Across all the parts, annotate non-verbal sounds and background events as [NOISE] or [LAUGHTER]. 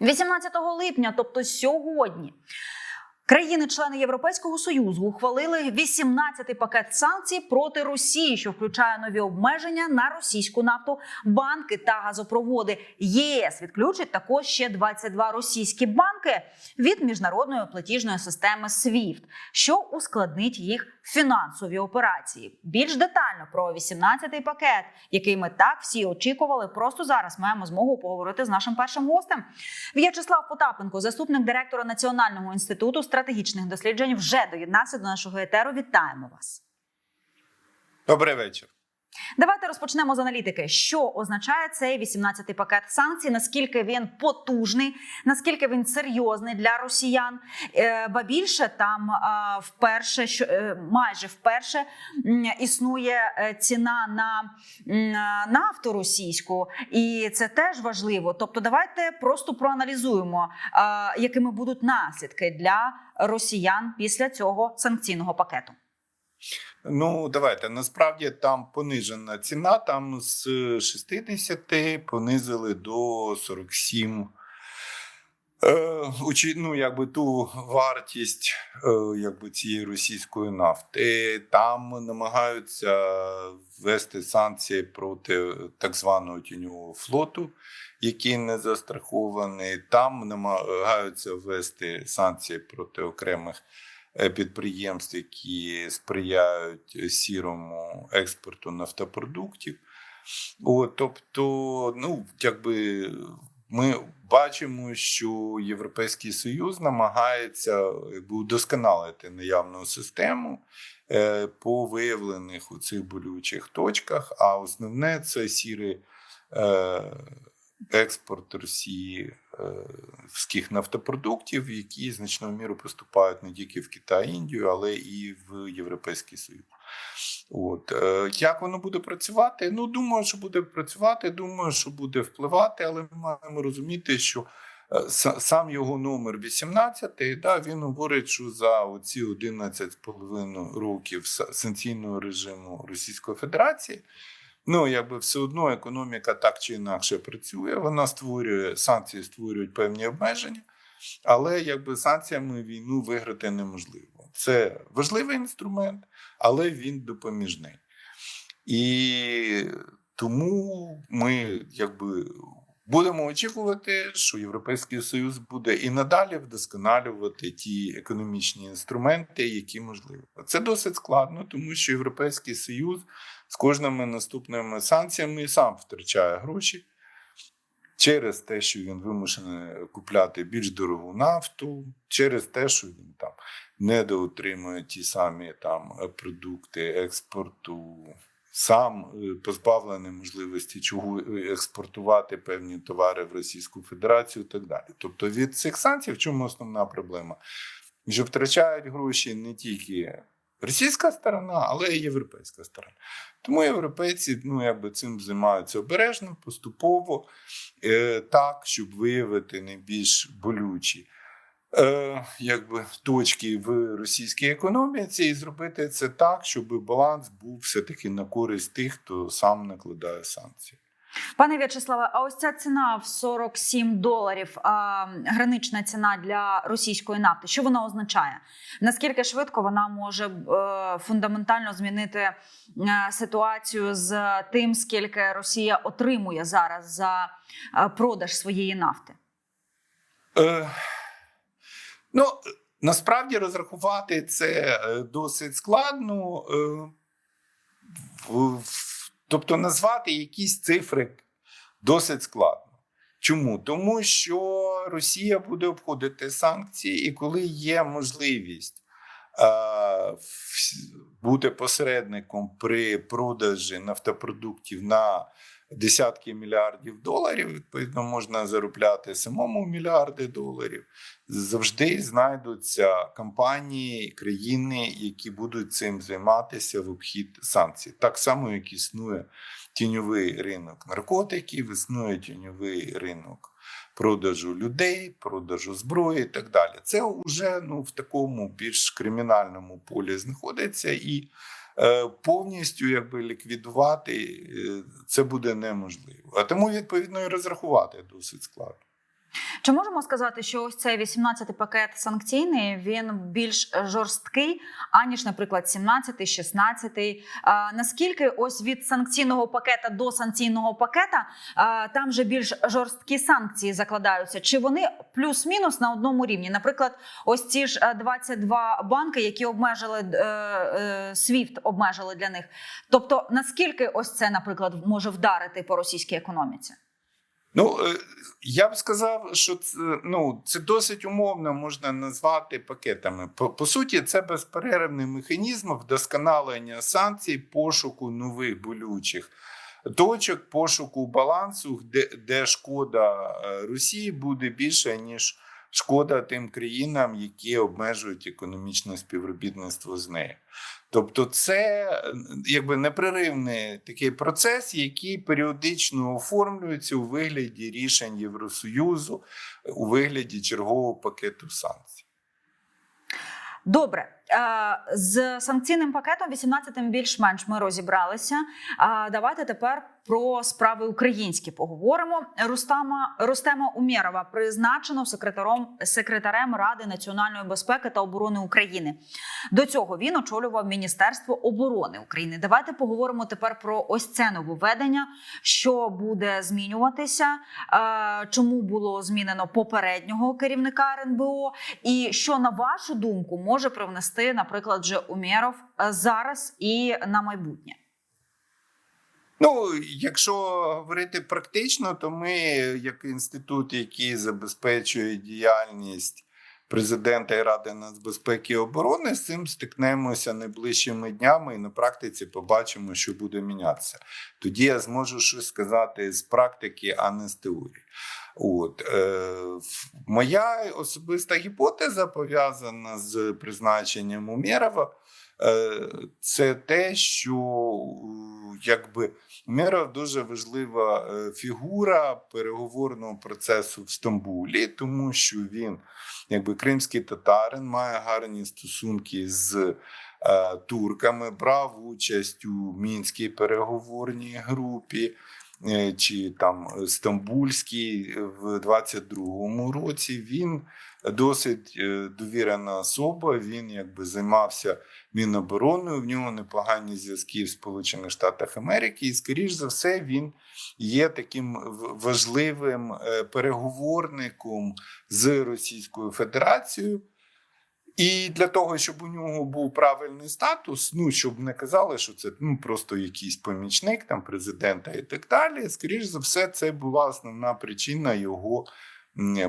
18 липня, тобто сьогодні. Країни-члени Європейського союзу ухвалили 18-й пакет санкцій проти Росії, що включає нові обмеження на російську нафту, банки та газопроводи. ЄС відключить також ще 22 російські банки від міжнародної платіжної системи SWIFT, що ускладнить їх фінансові операції. Більш детально про 18-й пакет, який ми так всі очікували. Просто зараз маємо змогу поговорити з нашим першим гостем. В'ячеслав Потапенко, заступник директора Національного інституту стратегічних досліджень, вже доєднався до нашого етеру. Вітаємо вас. Добрий вечір. Давайте розпочнемо з аналітики. Що означає цей 18-й пакет санкцій? Наскільки він потужний, наскільки він серйозний для росіян? Е, Ба більше там вперше, що е, майже вперше існує е, ціна на нафту російську, і це теж важливо. Тобто, давайте просто проаналізуємо, якими будуть наслідки для росіян після цього санкційного пакету. Ну, давайте. Насправді там понижена ціна, там з 60 понизили до 47. Е, ну, якби ту вартість е, якби цієї російської нафти. Там намагаються ввести санкції проти так званого тіньового флоту, який не застрахований. Там намагаються ввести санкції проти окремих підприємств, які сприяють сірому експорту нафтопродуктів. От, тобто, ну, якби ми бачимо, що Європейський Союз намагається якби, удосконалити наявну систему е, по виявлених у цих болючих точках. А основне це сірий е, експорт Росії е, вських нафтопродуктів, які значною мірою поступають не тільки в Китай, Індію, але і в Європейський Союз. От е, як воно буде працювати? Ну думаю, що буде працювати. Думаю, що буде впливати, але ми маємо розуміти, що е, сам його номер 18, да, він говорить, що за оці 11,5 років санкційного режиму Російської Федерації. Ну, якби все одно економіка так чи інакше працює. Вона створює санкції, створюють певні обмеження, але якби санкціями війну виграти неможливо. Це важливий інструмент, але він допоміжний. І тому ми якби будемо очікувати, що Європейський Союз буде і надалі вдосконалювати ті економічні інструменти, які можливі. Це досить складно, тому що Європейський Союз з кожними наступними санкціями і сам втрачає гроші. Через те, що він вимушений купляти більш дорогу нафту, через те, що він там недоотримує ті самі там продукти експорту, сам е, позбавлений можливості чого е, експортувати певні товари в Російську Федерацію і так далі. Тобто від цих санкцій, в чому основна проблема? Що втрачають гроші не тільки російська сторона, але й європейська сторона. Тому європейці ну, якби цим займаються обережно, поступово, е, так, щоб виявити найбільш болючі е, якби, точки в російській економіці і зробити це так, щоб баланс був все-таки на користь тих, хто сам накладає санкції. Пане В'ячеславе, а ось ця ціна в 47 доларів, а, гранична ціна для російської нафти. Що вона означає? Наскільки швидко вона може е, фундаментально змінити е, ситуацію з тим, скільки Росія отримує зараз за е, продаж своєї нафти? Е, ну, насправді розрахувати це досить складно. Е, в- тобто назвати якісь цифри досить складно. Чому? Тому що Росія буде обходити санкції, і коли є можливість е, бути посередником при продажі нафтопродуктів на десятки мільярдів доларів, відповідно, можна заробляти самому мільярди доларів. Завжди знайдуться компанії, країни, які будуть цим займатися в обхід санкцій. Так само, як існує тіньовий ринок наркотиків, існує тіньовий ринок продажу людей, продажу зброї і так далі. Це вже ну, в такому більш кримінальному полі знаходиться і повністю якби ліквідувати е, це буде неможливо. А тому відповідно і розрахувати досить складно. Чи можемо сказати, що ось цей 18-й пакет санкційний він більш жорсткий, аніж, наприклад, 17-й, 16-й? А, наскільки ось від санкційного пакета до санкційного пакета там вже більш жорсткі санкції закладаються? Чи вони плюс-мінус на одному рівні? Наприклад, ось ці ж е, 22 банки, які обмежили е, е, обмежили для них. Тобто, наскільки ось це, наприклад, може вдарити по російській економіці? Ну, е, я б сказав, що це, ну, це досить умовно можна назвати пакетами. По, по суті, це безперервний механізм вдосконалення санкцій, пошуку нових болючих точок, пошуку балансу, де, де шкода е, Росії буде більше, ніж шкода тим країнам, які обмежують економічне співробітництво з нею. Тобто, це якби непреривний такий процес, який періодично оформлюється у вигляді рішень Євросоюзу, у вигляді чергового пакету санкцій. Добре, з санкційним пакетом 18-м більш-менш ми розібралися. Давайте тепер про справи українські поговоримо. Рустама Рустема Умєрова призначено секретарем секретарем Ради національної безпеки та оборони України. До цього він очолював Міністерство оборони України. Давайте поговоримо тепер про ось це нововведення, що буде змінюватися, чому було змінено попереднього керівника РНБО, і що на вашу думку може привнести, наприклад, вже Умєров е, зараз і на майбутнє. Ну, якщо говорити практично, то ми, як інститут, який забезпечує діяльність президента і Ради нацбезпеки і оборони, з цим стикнемося найближчими днями і на практиці побачимо, що буде мінятися. Тоді я зможу щось сказати з практики, а не з теорії. От е, моя особиста гіпотеза пов'язана з призначенням Умєрова. Е, це те, що якби Умєров дуже важлива е, фігура переговорного процесу в Стамбулі, тому що він, якби кримський татарин, має гарні стосунки з е, турками, брав участь у мінській переговорній групі. Чи там Стамбульський в 22-му році він досить довірена особа. Він якби займався Мінобороною. В нього непогані зв'язки в Сполучених Штатах Америки, і, скоріш за все, він є таким важливим переговорником з Російською Федерацією. І для того, щоб у нього був правильний статус, ну щоб не казали, що це ну просто якийсь помічник там президента і так далі. Скоріш за все, це була основна причина його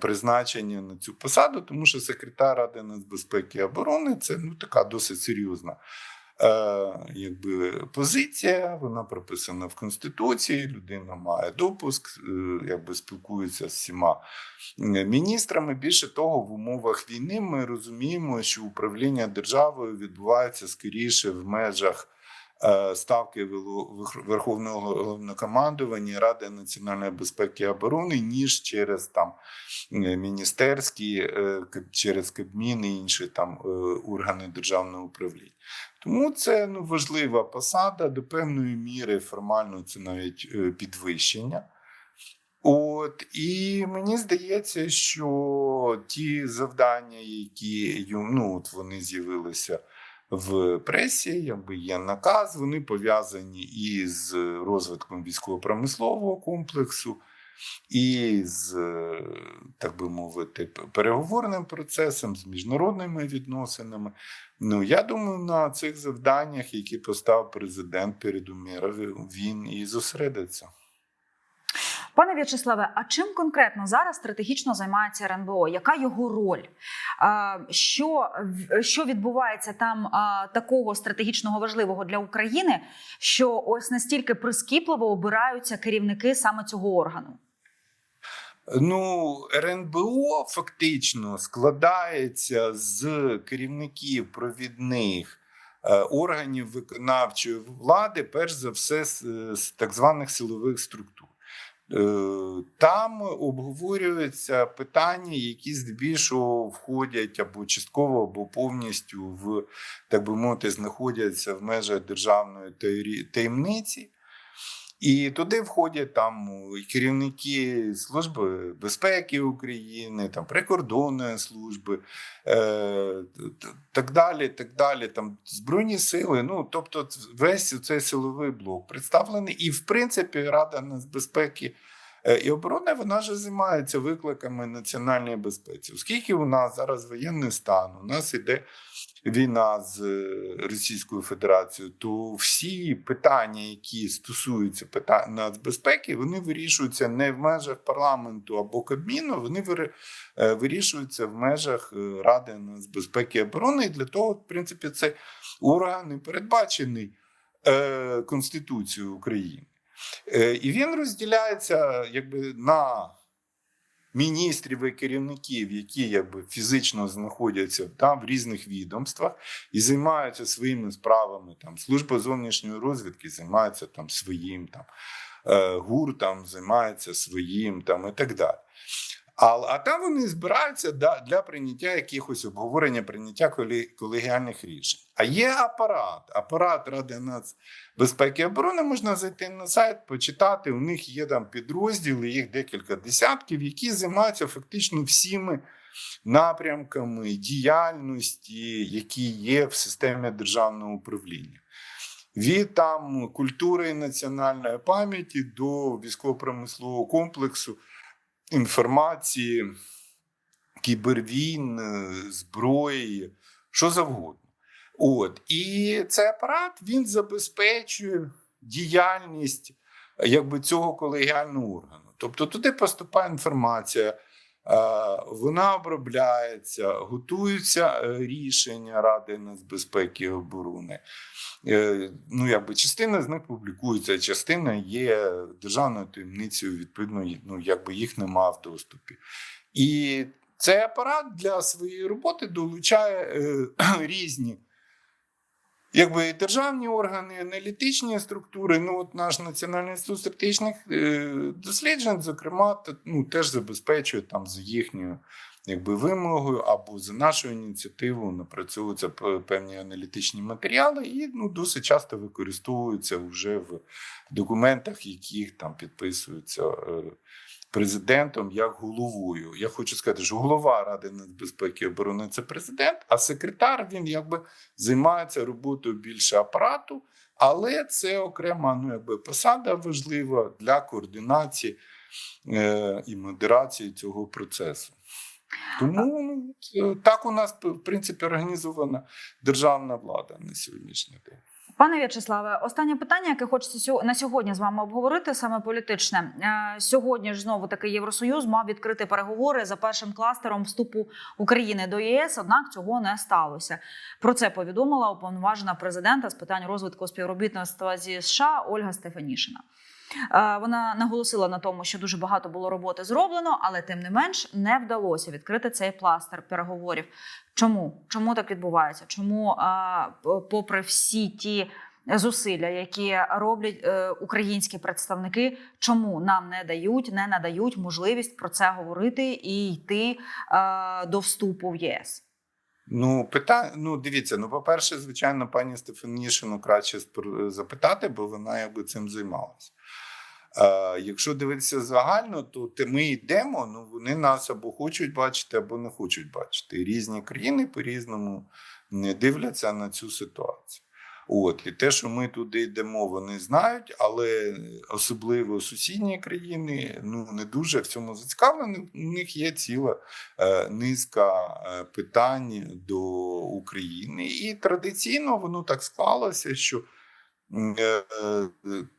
призначення на цю посаду, тому що секретар Ради нацбезпеки і оборони це ну така досить серйозна якби позиція. Вона прописана в конституції. Людина має допуск, е, якби спілкується з всіма міністрами. Більше того, в умовах війни ми розуміємо, що управління державою відбувається скоріше в межах. Ставки Верховного головнокомандування Ради національної безпеки і оборони, ніж через там міністерські, через Кабмін і інші там органи державного управління. Тому це ну, важлива посада до певної міри формально це навіть підвищення. От і мені здається, що ті завдання, які ну, от вони з'явилися в пресі, якби є наказ, вони пов'язані і з розвитком військово-промислового комплексу, і з, так би мовити, переговорним процесом, з міжнародними відносинами. Ну, я думаю, на цих завданнях, які поставив президент перед Уміровим, він і зосередиться. Пане В'ячеславе, а чим конкретно зараз стратегічно займається РНБО? Яка його роль? Що що відбувається там такого стратегічного важливого для України, що ось настільки прискіпливо обираються керівники саме цього органу? Ну, РНБО фактично складається з керівників провідних органів виконавчої влади, перш за все, з так званих силових структур. Там обговорюються питання, які здебільшого входять або частково, або повністю в так би мовити, знаходяться в межах державної таємниці. І туди входять там керівники Служби безпеки України, там прикордонної служби, е, так далі. так далі, там Збройні сили. Ну тобто, весь цей силовий блок представлений. І в принципі, Рада нацбезпеки е, і оборони вона ж займається викликами національної безпеки. Оскільки у нас зараз воєнний стан, у нас іде війна з е, Російською Федерацією, то всі питання, які стосуються питань нацбезпеки, вони вирішуються не в межах парламенту або Кабміну, вони е, вирішуються в межах е, Ради нацбезпеки і оборони. І для того, в принципі, цей орган і передбачений Конституцією України. І він розділяється якби на міністрів і керівників, які якби фізично знаходяться там в різних відомствах і займаються своїми справами. Там служба зовнішньої розвідки займається там своїм, там е, ГУР там займається своїм, там і так далі. А, а там вони збираються да, для прийняття якихось обговорення, прийняття колегіальних рішень. А є апарат, апарат Ради нацбезпеки і оборони. Можна зайти на сайт, почитати. У них є там підрозділи, їх декілька десятків, які займаються фактично всіми напрямками діяльності, які є в системі державного управління. Від там культури і національної пам'яті до військово-промислового комплексу інформації, кібервійн, е, зброї, що завгодно. От. І цей апарат він забезпечує діяльність е, якби, цього колегіального органу. Тобто туди поступає інформація, вона обробляється, готуються е, рішення Ради нацбезпеки і оборони. Е, Ну, якби частина з них публікується, частина є державною таємницею, відповідно, ну, якби їх нема в доступі. І цей апарат для своєї роботи долучає е, [CLEARS THROAT] різні. Якби державні органи, аналітичні структури, ну от наш Національний інститут стратегічних е, досліджень, зокрема, ну, теж забезпечує там за їхньою якби, вимогою або за нашою ініціативою напрацьовуються певні аналітичні матеріали і ну, досить часто використовуються вже в документах, яких там підписуються е, президентом як головою. Я хочу сказати, що голова Ради нацбезпеки і оборони це президент, а секретар він якби займається роботою більше апарату, але це окрема ну, якби, посада важлива для координації е, і модерації цього процесу. Тому ну, так у нас в принципі організована державна влада на сьогоднішній день. Пане В'ячеславе, останнє питання, яке хочеться на сьогодні з вами обговорити, саме політичне. Е, Сьогодні ж знову таки Євросоюз мав відкрити переговори за першим кластером вступу України до ЄС. Однак цього не сталося. Про це повідомила уповноважена президента з питань розвитку співробітництва зі США Ольга Стефанішина. Е, Вона наголосила на тому, що дуже багато було роботи зроблено, але тим не менш не вдалося відкрити цей пластер переговорів. Чому? Чому так відбувається? Чому, попри всі ті зусилля, які роблять е, українські представники, чому нам не дають, не надають можливість про це говорити і йти е, до вступу в ЄС? Ну, питання, ну дивіться, ну, по-перше, звичайно, пані Стефанішину краще запитати, бо вона якби цим займалася. Е, якщо дивитися загально, то ми йдемо, ну вони нас або хочуть бачити, або не хочуть бачити. І різні країни по-різному не дивляться на цю ситуацію. От, і те, що ми туди йдемо, вони знають, але особливо сусідні країни ну не дуже в цьому зацікавлені. У них є ціла е, низка е, питань до України, і традиційно воно так склалося, що е, е,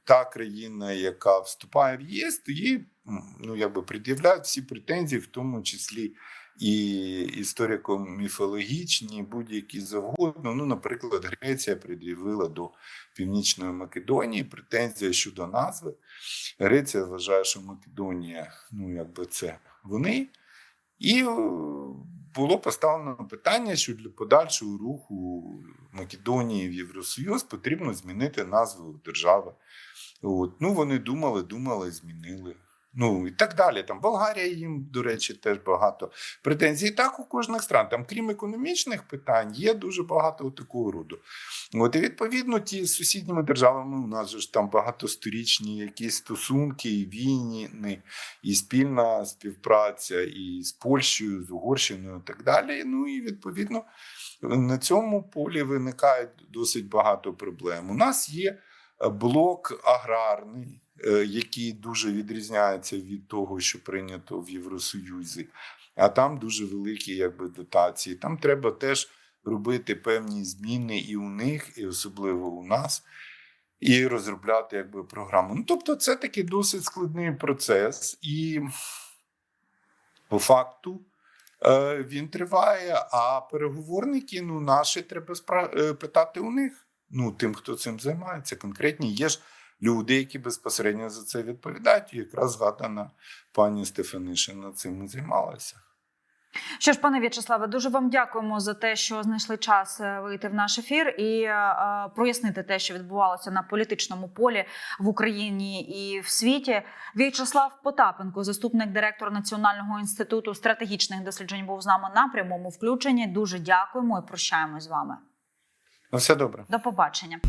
та країна, яка вступає в ЄС, їй ну якби пред'являють всі претензії, в тому числі і історико-міфологічні, будь-які завгодно. Ну, наприклад, Греція пред'явила до Північної Македонії претензія щодо назви. Греція вважає, що Македонія, ну якби це вони. І е, було поставлено питання, що для подальшого руху Македонії в Євросоюз потрібно змінити назву держави. От. Ну, вони думали, думали, змінили. Ну і так далі. Там Болгарія їм, до речі, теж багато претензій. Так у кожних стран. Там, крім економічних питань, є дуже багато такого роду. От і відповідно, ті з сусідніми державами у нас же ж там багатосторічні якісь стосунки, і війни, і спільна співпраця, і з Польщею, з Угорщиною, і так далі. Ну і відповідно на цьому полі виникає досить багато проблем. У нас є блок аграрний, е, який дуже відрізняється від того, що прийнято в Євросоюзі. А там дуже великі якби, дотації. Там треба теж робити певні зміни і у них, і особливо у нас, і розробляти якби, програму. Ну, тобто, це такий досить складний процес, і по факту е, він триває. А переговорники, ну, наші треба е, питати у них. Ну, тим, хто цим займається, конкретні є ж люди, які безпосередньо за це відповідають. Якраз згадана пані Стефанишина цим і займалася. Що ж, пане В'ячеславе, дуже вам дякуємо за те, що знайшли час е, вийти в наш ефір і е, е, прояснити те, що відбувалося на політичному полі в Україні і в світі. В'ячеслав Потапенко, заступник директора Національного інституту стратегічних досліджень, був з нами на прямому включенні. Дуже дякуємо і прощаємось з вами. Ну, все добре. До побачення.